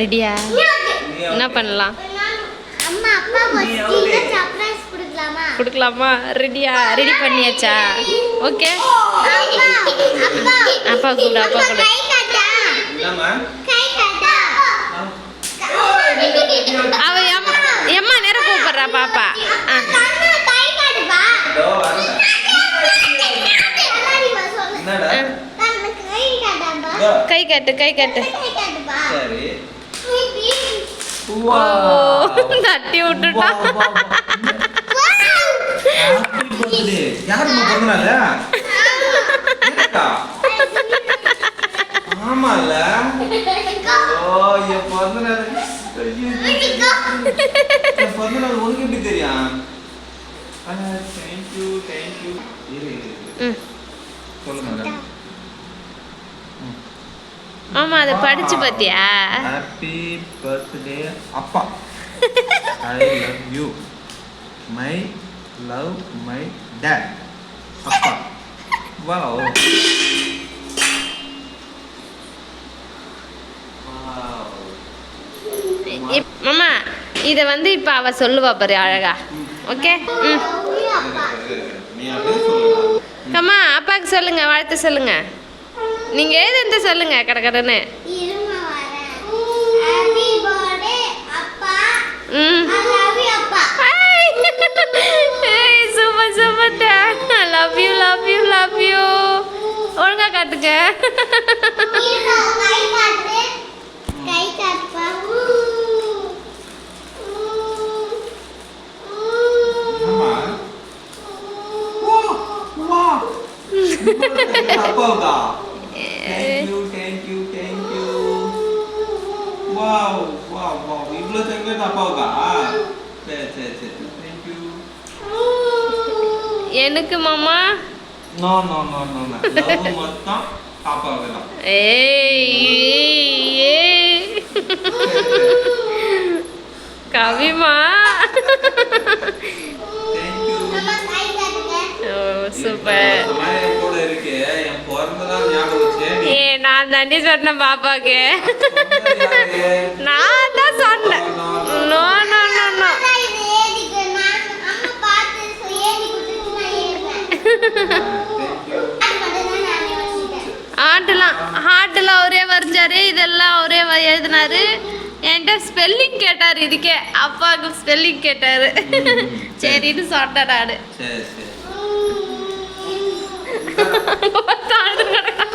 ரெடியா. என்ன பண்ணலாம்? அம்மா அப்பா நீ அவுட்டு. சர்ப்ரைஸ் கொடுக்கலாமா? கொடுக்கலாமா? ரெடியா? ரெடி பண்ணியாச்சா? ஓகே அப்பா. அப்பா அப்பா கூட அப்பா கூட கட்டு கை கட்டு. தட்டி விட்டுட்டா? ஆமால்ல. ஓ என் பிறந்த நாள் ஐயோ, என் பிறந்த நாள் உனக்கு எப்படி தெரியும்? தேங்க்யூ தேங்க்யூ இரு இரு, இரு. ம். சொல்லுங்க ஆமா அதை படிச்சு பாத்தியா? ஹாப்பி பர்த்டே அப்பா. I love you my love my dad அப்பா. வாவ் இப்- மாமா இத வந்து இப்ப அவ சொல்லுவா பாரு அழகா. ஓகே ம். கம்மா அப்பாவுக்கு சொல்லுங்க வாழ்த்து சொல்லுங்க. நீங்க எழுதுந்து சொல்லுங்க கடகடன்னு இருமா வரேன். ஹாப்பி பர்த்டே அப்பா. ம் ஐ லவ் யூ அப்பா ஏய் super super love you love you love you ஒழுங்கா காட்டுங்க. இருமா கை காட்டு thank you thank you thank you wow wow wow இவ்வளோ தேங்க்யூ அப்பாவுக்கா சரி சரி சரி. தேங்க்யூ எனக்கு மாமா? No no no no love மொத்தம் பாப்பாவுக்கு தான். ஏய் ஏய். கவிமா. சூப்பர். இருக்கு. என் பிறந்த நாள் ஞாபகம் வச்சு நீ. ஏ நான் தாண்டி சொன்னேன் பாப்பாக்கு? நான் தான் சொன்னேன். No no no no. ஆட்டெல்லாம் ஹார்ட்டெல்லாம் அவரே வரைஞ்சாரு இதெல்லாம் அவரே வ- எழுதினாரு. என்கிட்ட ஸ்பெல்லிங் கேட்டார் இதுக்கே. அப்பாவுக்கு ஸ்பெல்லிங் கேட்டாரு. சரின்னு சொன்னேன் நான். சரி சரி